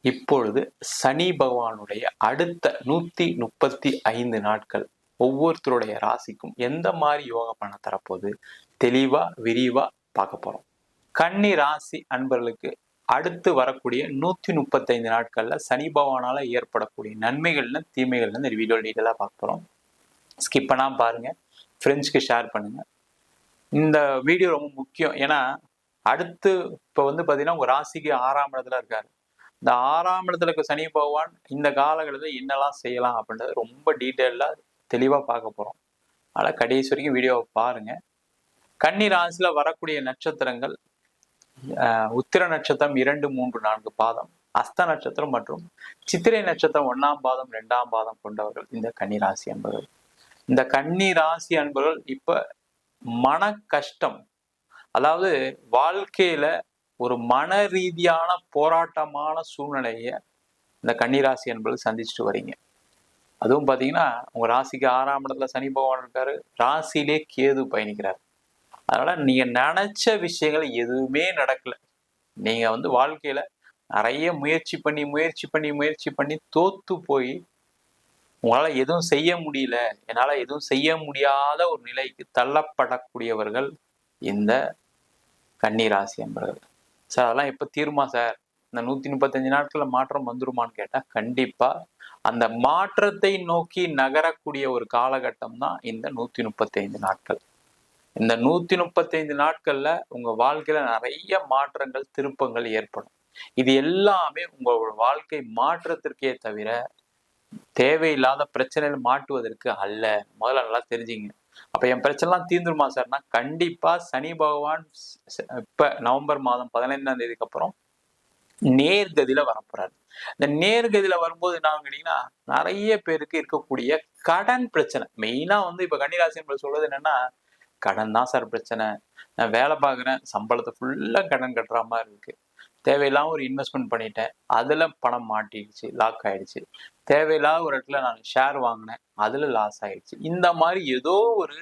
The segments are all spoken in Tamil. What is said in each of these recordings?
இப்பொழுது சனி பகவானுடைய அடுத்த நூத்தி முப்பத்தி ஐந்து நாட்கள் ஒவ்வொருத்தருடைய ராசிக்கும் எந்த மாதிரி யோக பண்ண தரப்போகுது? தெளிவா விரிவா பார்க்க போறோம். கன்னி ராசி அன்பர்களுக்கு அடுத்து வரக்கூடிய நூத்தி முப்பத்தைந்து நாட்கள்ல சனி பகவானால ஏற்படக்கூடிய நன்மைகள்னு தீமைகள்னு இந்த வீடியோ டீட்டெயிலாக பார்க்க போறோம். ஸ்கிப் பண்ணாம பாருங்க. ஃப்ரெண்ட்ஸ்க்கு ஷேர் பண்ணுங்க. இந்த வீடியோ ரொம்ப முக்கியம். ஏன்னா அடுத்து இப்போ வந்து பார்த்தீங்கன்னா உங்கள் ராசிக்கு ஆறாம் இடத்துல இருக்காரு. இந்த ஆறாம் இடத்துல இருக்க சனி பகவான் இந்த காலகட்டத்தில் என்னெல்லாம் செய்யலாம் அப்படின்றது ரொம்ப டீட்டெயிலாக தெளிவாக பார்க்க போகிறோம் அதனால் கடைசி வரைக்கும் வீடியோவை பாருங்க. கன்னி ராசியில் வரக்கூடிய நட்சத்திரங்கள் உத்திர நட்சத்திரம் இரண்டு மூன்று நான்கு பாதம் அஸ்த நட்சத்திரம் மற்றும் சித்திரை நட்சத்திரம் ஒன்றாம் பாதம் ரெண்டாம் பாதம் கொண்டவர்கள் இந்த கன்னி ராசி என்பவர்கள் இந்த கன்னி ராசி அன்பர்கள் இப்போ மன கஷ்டம் அதாவது வாழ்க்கையில ஒரு மன ரீதியான போராட்டமான சூழ்நிலையை இந்த கன்னிராசி என்பது சந்திச்சுட்டு வரீங்க. அதுவும் பார்த்தீங்கன்னா உங்கள் ராசிக்கு ஆறாம் இடத்துல சனி பகவான் இருக்காரு. ராசியிலே கேது பயணிக்கிறார். அதனால நீங்கள் நினச்ச விஷயங்கள் எதுவுமே நடக்கல. நீங்கள் வந்து வாழ்க்கையில் நிறைய முயற்சி பண்ணி முயற்சி பண்ணி முயற்சி பண்ணி தோத்து போய் உங்களால் எதுவும் செய்ய முடியல என்னால் எதுவும் செய்ய முடியாத ஒரு நிலைக்கு தள்ளப்படக்கூடியவர்கள் இந்த கன்னிராசி என்பவர்கள் சார் அதெல்லாம் எப்போ தீருமா சார்? இந்த நூத்தி முப்பத்தஞ்சு நாட்களில் மாற்றம் வந்துருமான்னு கேட்டா கண்டிப்பா. அந்த மாற்றத்தை நோக்கி நகரக்கூடிய ஒரு காலகட்டம் தான் இந்த நூத்தி முப்பத்தி ஐந்து நாட்கள். இந்த நூத்தி முப்பத்தைந்து நாட்களில் நாட்கள்ல உங்க வாழ்க்கையில நிறைய மாற்றங்கள் திருப்பங்கள் ஏற்படும். இது எல்லாமே உங்களோட வாழ்க்கை மாற்றத்திற்கே தவிர தேவையில்லாத பிரச்சனைகள் மாட்டுவதற்கு அல்ல. முதல்ல நல்லா தெரிஞ்சுங்க. அப்ப என் பிரச்சனைலாம் தீர்ந்துருமா சார்னா கண்டிப்பா சனி பகவான் இப்ப நவம்பர் மாதம் பதினைந்தாம் தேதிக்கு அப்புறம் நேர்கதியில வரப்போறாரு. இந்த நேர்கதியில வரும்போது என்ன கேட்டீங்கன்னா நிறைய பேருக்கு இருக்கக்கூடிய கடன் பிரச்சனை. மெயினா வந்து இப்ப கன்னிராசி என்பது சொல்றது என்னன்னா கடன் தான் சார் பிரச்சனை. நான் வேலை பார்க்குறேன் சம்பளத்தை ஃபுல்லா கடன் கட்டுற மாதிரி இருக்கு. தேவையில்லாம ஒரு இன்வெஸ்ட்மெண்ட் பண்ணிட்டேன். அதுல பணம் மாட்டிடுச்சு லாக் ஆயிடுச்சு. தேவையில்லாத ஒரு இடத்துல நான் ஷேர் வாங்கினேன் அதுல லாஸ் ஆயிடுச்சு. இந்த மாதிரி ஏதோ ஒரு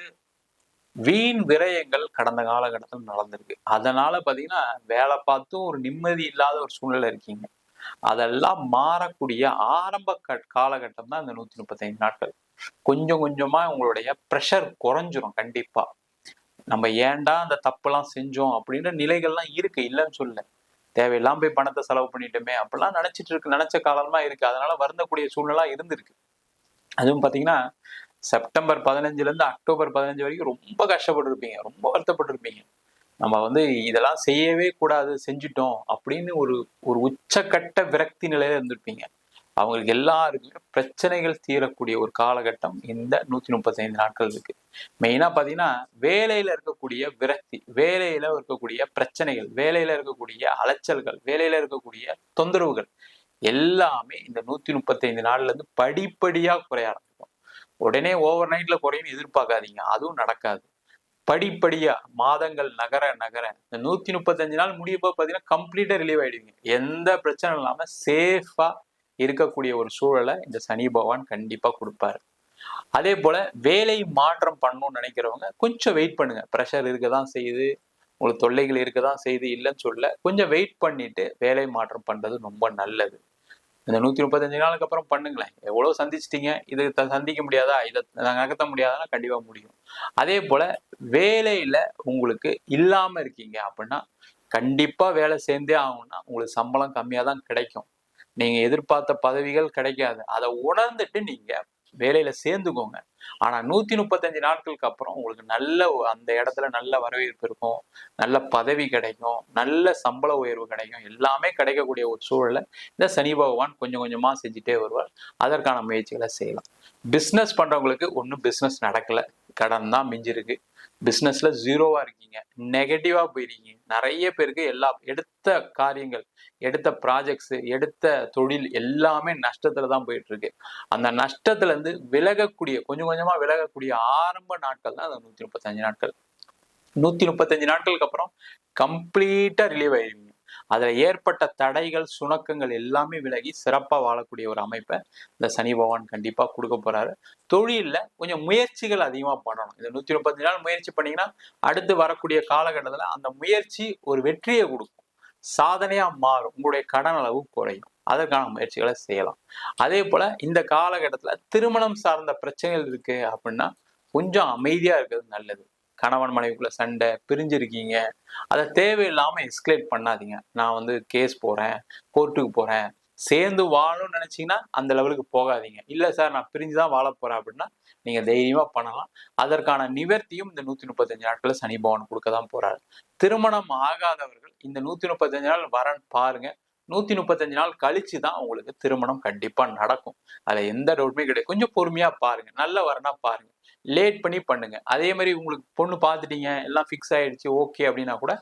வீண் விரயங்கள் கடந்த காலகட்டத்தில் நடந்திருக்கு. அதனால பாத்தீங்கன்னா வேலை பார்த்தும் ஒரு நிம்மதி இல்லாத ஒரு சூழ்நிலை இருக்கீங்க. அதெல்லாம் மாறக்கூடிய ஆரம்ப காலகட்டம் தான் இந்த நூத்தி முப்பத்தைந்து நாட்கள். கொஞ்சம் கொஞ்சமா உங்களுடைய ப்ரெஷர் குறைஞ்சிரும் கண்டிப்பா. நம்ம ஏன்டா அந்த தப்பெல்லாம் செஞ்சோம் அப்படின்ற நிலைகள்லாம் இருக்கு இல்லைன்னு சொல்லல. தேவையில்லாம போய் பணத்தை செலவு பண்ணிட்டோமே அப்படிலாம் நினைச்சிட்டு இருக்கு நினைச்ச காலமா இருக்கு. அதனால வருந்தக்கூடிய சூழ்நிலை இருந்திருக்கு. அதுவும் பாத்தீங்கன்னா செப்டம்பர் பதினஞ்சுல இருந்து அக்டோபர் பதினஞ்சு வரைக்கும் ரொம்ப கஷ்டப்பட்டுருப்பீங்க. ரொம்ப வருத்தப்பட்டிருப்பீங்க. நம்ம வந்து இதெல்லாம் செய்யவே கூடாது செஞ்சுட்டோம் அப்படின்னு ஒரு ஒரு உச்சக்கட்ட விரக்தி நிலையில இருந்திருப்பீங்க. அவங்களுக்கு எல்லாருக்குமே பிரச்சனைகள் தீரக்கூடிய ஒரு காலகட்டம் இந்த நூத்தி முப்பத்தி ஐந்து நாட்கள் இருக்கு. மெயினா பாத்தீங்கன்னா வேலையில இருக்கக்கூடிய விரக்தி வேலையில இருக்கக்கூடிய பிரச்சனைகள் வேலையில இருக்கக்கூடிய அலைச்சல்கள் வேலையில இருக்கக்கூடிய தொந்தரவுகள் எல்லாமே இந்த நூத்தி முப்பத்தி ஐந்து நாள்ல இருந்து படிப்படியா குறைய ஆரம்பிக்கும். உடனே ஓவர் நைட்ல குறையும் எதிர்பார்க்காதீங்க. அதுவும் நடக்காது. படிப்படியா மாதங்கள் நகர நகர இந்த நூத்தி முப்பத்தஞ்சு நாள் முடிய போது பாத்தீங்கன்னா கம்ப்ளீட்டா ரிலீவ் ஆயிடுவீங்க. எந்த பிரச்சனை இல்லாம சேஃபா இருக்கக்கூடிய ஒரு சூழலை இந்த சனி பகவான் கண்டிப்பா கொடுப்பாரு. அதே போல வேலை மாற்றம் பண்ணணும்னு நினைக்கிறவங்க கொஞ்சம் வெயிட் பண்ணுங்க. ப்ரெஷர் இருக்க தான் செய்யுது. உங்களுக்கு தொல்லைகள் இருக்க தான் செய்யுது. இல்லைன்னு சொல்ல கொஞ்சம் வெயிட் பண்ணிட்டு வேலை மாற்றம் பண்றது ரொம்ப நல்லது. இந்த நூத்தி முப்பத்தஞ்சு நாளுக்கு அப்புறம் பண்ணுங்களேன். எவ்வளவு சந்திச்சிட்டீங்க? இது சந்திக்க முடியாதா? இதை நகர்த்த முடியாதான்னா கண்டிப்பா முடியும். அதே போல வேலையில உங்களுக்கு இல்லாம இருக்கீங்க அப்படின்னா கண்டிப்பா வேலை சேர்ந்தே ஆகும்னா உங்களுக்கு சம்பளம் கம்மியா தான் கிடைக்கும். நீங்க எதிர்பார்த்த பதவிகள் கிடைக்காது. அதை உணர்ந்துட்டு நீங்க வேலையில சேர்ந்துக்கோங்க. ஆனா நூத்தி முப்பத்தஞ்சு நாட்களுக்கு அப்புறம் உங்களுக்கு நல்ல அந்த இடத்துல நல்ல வரவேற்பு இருக்கும். நல்ல பதவி கிடைக்கும். நல்ல சம்பள உயர்வு கிடைக்கும். எல்லாமே கிடைக்கக்கூடிய ஒரு சூழல்ல இந்த சனி பகவான் கொஞ்சம் கொஞ்சமா செஞ்சுட்டே வருவார். அதற்கான முயற்சிகளை செய்யலாம். பிஸ்னஸ் பண்றவங்களுக்கு ஒன்றும் பிஸ்னஸ் நடக்கல. கடன் தான் மிஞ்சிருக்கு. பிஸ்னஸ்ல ஜீரோவா இருக்கீங்க. நெகட்டிவா போயிருக்கீங்க. நிறைய பேருக்கு எல்லா எடுத்த காரியங்கள் எடுத்த ப்ராஜெக்ட்ஸ் எடுத்த தொழில் எல்லாமே நஷ்டத்துல தான் போயிட்டு இருக்கு அந்த நஷ்டத்துல இருந்து விலகக்கூடிய கொஞ்சம் கொஞ்சமா விலகக்கூடிய ஆரம்ப நாட்கள் தான் அந்த நூத்தி முப்பத்தஞ்சு நாட்கள். நூத்தி முப்பத்தஞ்சு நாட்களுக்கு அப்புறம் கம்ப்ளீட்டா ரிலீவ் ஆயிருவீங்க. அதில் ஏற்பட்ட தடைகள் சுணக்கங்கள் எல்லாமே விலகி சிறப்பாக வாழக்கூடிய ஒரு அமைப்பை இந்த சனி பகவான் கண்டிப்பாக கொடுக்க போகிறாரு தொழிலில் கொஞ்சம் முயற்சிகள் அதிகமாக பண்ணணும். இந்த நூற்றி முப்பத்தஞ்சு நாள் முயற்சி பண்ணிங்கன்னா அடுத்து வரக்கூடிய காலகட்டத்தில் அந்த முயற்சி ஒரு வெற்றியை கொடுக்கும். சாதனையாக மாறும். உங்களுடைய கடன் அளவு குறையும். அதற்கான முயற்சிகளை செய்யலாம். அதே போல் இந்த காலகட்டத்தில் திருமணம் சார்ந்த பிரச்சனைகள் இருக்குது அப்படின்னா கொஞ்சம் அமைதியாக இருக்கிறது நல்லது. கணவன் மனைவிக்குள்ள சண்டை பிரிஞ்சிருக்கீங்க. அதை தேவையில்லாம எஸ்கலேட் பண்ணாதீங்க. நான் வந்து கேஸ் போறேன் கோர்ட்டுக்கு போறேன். சேர்ந்து வாழணும்னு நினைச்சீங்கன்னா அந்த லெவலுக்கு போகாதீங்க. இல்ல சார் நான் பிரிஞ்சு தான் வாழ போறேன் அப்படின்னா நீங்க தைரியமா பண்ணலாம். அதற்கான நிவர்த்தியும் இந்த நூத்தி முப்பத்தஞ்சு நாட்களில் சனி பவன் கொடுக்க தான் போறாரு. திருமணம் ஆகாதவர்கள் இந்த நூத்தி முப்பத்தஞ்சு நாள் வரன் பாருங்க. நூத்தி முப்பத்தஞ்சு நாள் கழிச்சு தான் உங்களுக்கு திருமணம் கண்டிப்பா நடக்கும். அதுல எந்த டவுட்டுமே கிடையாது. கொஞ்சம் பொறுமையா பாருங்க. நல்ல வரனா பாருங்க. லேட் பண்ணி பண்ணுங்க. அதே மாதிரி உங்களுக்கு பொண்ணு பார்த்துட்டீங்க எல்லாம் ஃபிக்ஸ் ஆயிடுச்சு ஓகே அப்படின்னா கூட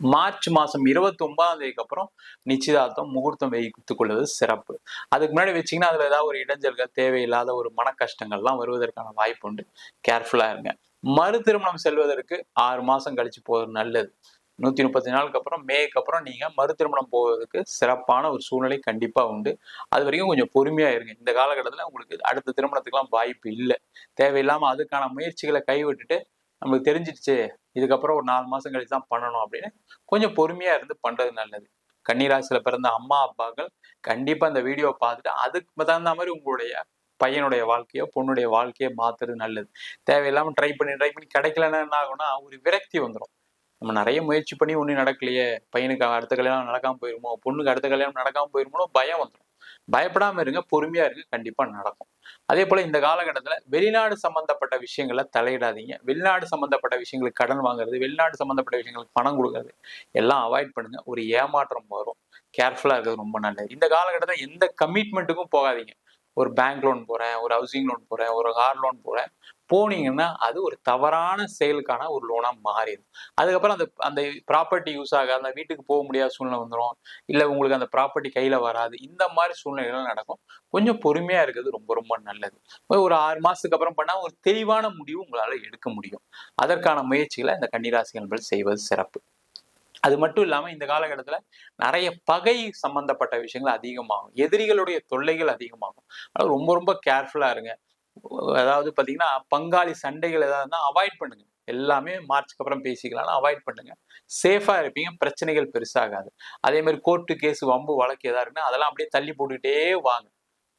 மார்ச் மாசம் இருபத்தி ஒன்பதாம் தேதிக்கு அப்புறம் நிச்சயதார்த்தம் முகூர்த்தம் வைத்துக் கொள்வது சிறப்பு. அதுக்கு முன்னாடி வச்சீங்கன்னா அதுல ஏதாவது ஒரு இடைஞ்சல்கள் தேவையில்லாத ஒரு மன கஷ்டங்கள்லாம் வருவதற்கான வாய்ப்பு உண்டு. கேர்ஃபுல்லா இருங்க. மறு திருமணம் செல்வதற்கு ஆறு மாசம் கழிச்சு போவது நல்லது. நூற்றி முப்பத்தி நாளுக்கு அப்புறம் மேக்கு அப்புறம் நீங்கள் மறு திருமணம் போவதற்கு சிறப்பான ஒரு சூழ்நிலை கண்டிப்பாக உண்டு. அது வரைக்கும் கொஞ்சம் பொறுமையாக இருங்க. இந்த காலகட்டத்தில் உங்களுக்கு அடுத்த திருமணத்துக்குலாம் வாய்ப்பு இல்லை. தேவையில்லாமல் அதுக்கான முயற்சிகளை கைவிட்டுட்டு நமக்கு தெரிஞ்சிடுச்சு இதுக்கப்புறம் ஒரு நாலு மாதம் கழிச்சு தான் பண்ணணும் அப்படின்னு கொஞ்சம் பொறுமையாக இருந்து பண்ணுறது நல்லது. கன்னிராசியில் பிறந்த அம்மா அப்பாக்கள் கண்டிப்பாக அந்த வீடியோ பார்த்துட்டு அதுக்கு தகுந்த மாதிரி உங்களுடைய பையனுடைய வாழ்க்கையோ பொண்ணுடைய வாழ்க்கையோ மாத்துறது நல்லது. தேவையில்லாமல் ட்ரை பண்ணி ட்ரை பண்ணி கிடைக்கலன்னா என்ன ஆகும்னா ஒரு விரக்தி வந்துடும் நம்ம நிறைய முயற்சி பண்ணி ஒன்றும் நடக்கலையே. பையனுக்கு அடுத்த கல்யாணம் நடக்காமல் போயிருமோ? பொண்ணுக்கு அடுத்த கல்யாணம் நடக்காமல் போயிருமோ பயம் வந்துடும் பயப்படாம இருங்க பொறுமையா இருங்க கண்டிப்பா நடக்கும். அதே போல இந்த காலகட்டத்தில் வெளிநாடு சம்பந்தப்பட்ட விஷயங்களை தலையிடாதீங்க. வெளிநாடு சம்மந்தப்பட்ட விஷயங்களுக்கு கடன் வாங்குறது வெளிநாடு சம்பந்தப்பட்ட விஷயங்களுக்கு பணம் கொடுக்கறது எல்லாம் அவாய்ட் பண்ணுங்க. ஒரு ஏமாற்றம் வரும். கேர்ஃபுல்லா இருக்கிறது ரொம்ப நல்லது. இந்த காலகட்டத்தில் எந்த கமிட்மெண்ட்டுக்கும் போகாதீங்க. ஒரு பேங்க் லோன் போகிறேன் ஒரு ஹவுசிங் லோன் போகிறேன் ஒரு கார் லோன் போகிறேன் போனீங்கன்னா அது ஒரு தவறான செயலுக்கான ஒரு லோனாக மாறிடும். அதுக்கப்புறம் அந்த அந்த ப்ராப்பர்ட்டி யூஸ் ஆகாது அந்த வீட்டுக்கு போக முடியாத சூழ்நிலை வந்துடும் இல்லை உங்களுக்கு அந்த ப்ராப்பர்ட்டி கையில் வராது. இந்த மாதிரி சூழ்நிலைகள் நடக்கும். கொஞ்சம் பொறுமையாக இருக்கிறது ரொம்ப ரொம்ப நல்லது. ஒரு ஆறு மாதத்துக்கு அப்புறம் பண்ணால் ஒரு தெளிவான முடிவு உங்களால் எடுக்க முடியும். அதற்கான முயற்சிகளை இந்த கன்னிராசி என்பது செய்வது சிறப்பு. அது மட்டும் இல்லாமல் இந்த காலகட்டத்தில் நிறைய பகை சம்பந்தப்பட்ட விஷயங்கள் அதிகமாகும். எதிரிகளுடைய தொல்லைகள் அதிகமாகும். அதனால ரொம்ப ரொம்ப கேர்ஃபுல்லாக இருங்க. அதாவது பார்த்தீங்கன்னா பங்காளி சண்டைகள் ஏதாவது அவாய்ட் பண்ணுங்க. எல்லாமே மார்ச்சுக்கு அப்புறம் பேசிக்கலாம் அவாய்ட் பண்ணுங்க. சேஃபாக இருப்பீங்க. பிரச்சனைகள் பெருசாகாது. அதே மாதிரி கோர்ட்டு கேஸ் வம்பு வழக்கு எதா இருக்குன்னா அதெல்லாம் அப்படியே தள்ளி போட்டுக்கிட்டே வாங்க.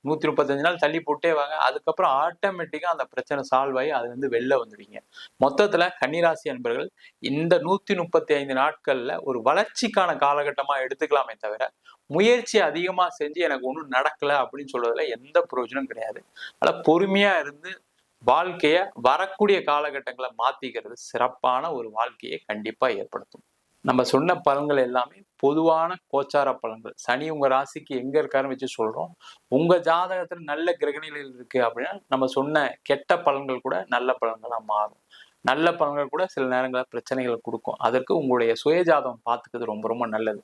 நூத்தி முப்பத்தஞ்சு நாள் தள்ளி போட்டே வாங்க. அதுக்கப்புறம் ஆட்டோமேட்டிக்கா அந்த பிரச்சனை சால்வ் ஆகி அதுல வெளில வந்துடுவீங்க. மொத்தத்துல கன்னிராசி அன்பர்கள் இந்த நூத்தி முப்பத்தி ஐந்து நாட்கள்ல ஒரு வளர்ச்சிக்கான காலகட்டமா எடுத்துக்கலாமே தவிர முயற்சி அதிகமா செஞ்சு எனக்கு ஒன்றும் நடக்கல அப்படின்னு சொல்றதுல எந்த பிரயோஜனம் கிடையாது. அதனால பொறுமையா இருந்து வாழ்க்கைய வரக்கூடிய காலகட்டங்களை மாத்திக்கிறது சிறப்பான ஒரு வாழ்க்கையை கண்டிப்பா ஏற்படுத்தும். நம்ம சொன்ன பலன்கள் எல்லாமே பொதுவான கோச்சார பலன்கள். சனி உங்க ராசிக்கு எங்க இருக்காருன்னு வச்சு சொல்றோம். உங்க ஜாதகத்துல நல்ல கிரகணிகள் இருக்கு அப்படின்னா நம்ம சொன்ன கெட்ட பலன்கள் கூட நல்ல பலன்களா மாறும். நல்ல பலன்கள் கூட சில நேரங்களில் பிரச்சனைகளை கொடுக்கும். அதற்கு உங்களுடைய சுயஜாதகம் பார்த்துக்கிறது ரொம்ப ரொம்ப நல்லது.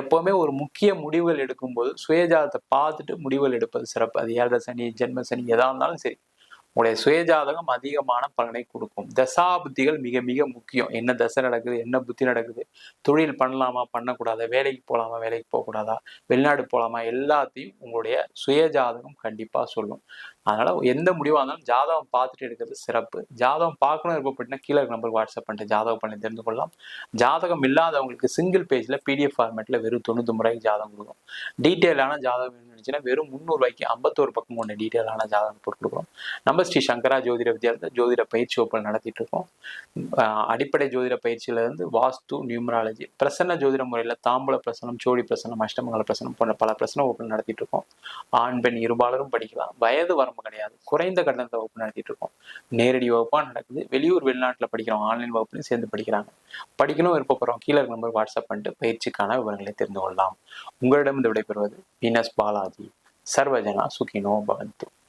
எப்போவுமே ஒரு முக்கிய முடிவுகள் எடுக்கும்போது சுயஜாதத்தை பார்த்துட்டு முடிவுகள் எடுப்பது சிறப்பு. அது ஏழரை சனி ஜென்ம சனி எதா இருந்தாலும் சரி. உங்களுடைய சுயஜாதகம் அதிகமான பலனை கொடுக்கும். தசா புத்திகள் மிக மிக முக்கியம். என்ன தசை நடக்குது என்ன புத்தி நடக்குது தொழில் பண்ணலாமா பண்ணக்கூடாதா வேலைக்கு போகலாமா வேலைக்கு போகக்கூடாதா வெளிநாடு போகலாமா எல்லாத்தையும் உங்களுடைய சுயஜாதகம் கண்டிப்பாக சொல்லும். அதனால எந்த முடிவாக இருந்தாலும் ஜாதகம் பார்த்துட்டு எடுக்கிறது சிறப்பு. ஜாதகம் பார்க்கணும் அப்படின்னா கீழே நம்பருக்கு வாட்ஸ்அப் பண்ணிட்டு ஜாதகம் பண்ணி தெரிந்து கொள்ளலாம். ஜாதகம் இல்லாதவங்களுக்கு சிங்கிள் பேஜில் பிடிஎஃப் ஃபார்மேட்டில் வெறும் தொண்ணூத்தி முறைக்கு ஜாதகம் கொடுக்கும் டீட்டெயிலான ஜாதகம் இருந்துச்சுன்னா வெறும் முந்நூறுவாய்க்கு ஐம்பத்தோரு பக்கம் கொண்ட டீட்டெயிலான ஜாதகம் போட்டு கொடுக்குறோம் நம்ம ஸ்ரீ சங்கரா ஜோதிட வித்யாலயத்தில் ஜோதிட பயிற்சி வகுப்பில் நடத்திட்டு இருக்கோம். அடிப்படை ஜோதிட பயிற்சியில இருந்து வாஸ்து நியூமராலஜி பிரசன்ன ஜோதிட முறையில் தாம்பூல பிரசனம் சோடி பிரசனம் அஷ்டமங்கல பிரசனம் போன்ற பல பிரசன வகுப்பில் நடத்திட்டு இருக்கோம். ஆண் பெண் இருபாலரும் படிக்கலாம். வயது வரம்பு கிடையாது. குறைந்த கட்டணத்தை வகுப்பு நடத்திட்டு இருக்கோம். நேரடி வகுப்பாக நடக்குது. வெளியூர் வெளிநாட்டில் படிக்கிறோம் ஆன்லைன் வகுப்புலையும் சேர்ந்து படிக்கிறாங்க. படிக்கணும் விருப்பப்படுறோம் கீழே இருக்க நம்பர் வாட்ஸ்அப் பண்ணிட்டு பயிற்சிக்கான விவரங்களை தெரிந்து கொள்ளலாம். உங்களிடம் இந்த விடைபெறுவது வீனஸ் பாலாஜி. சர்வஜனா சுகினோ பவந்து.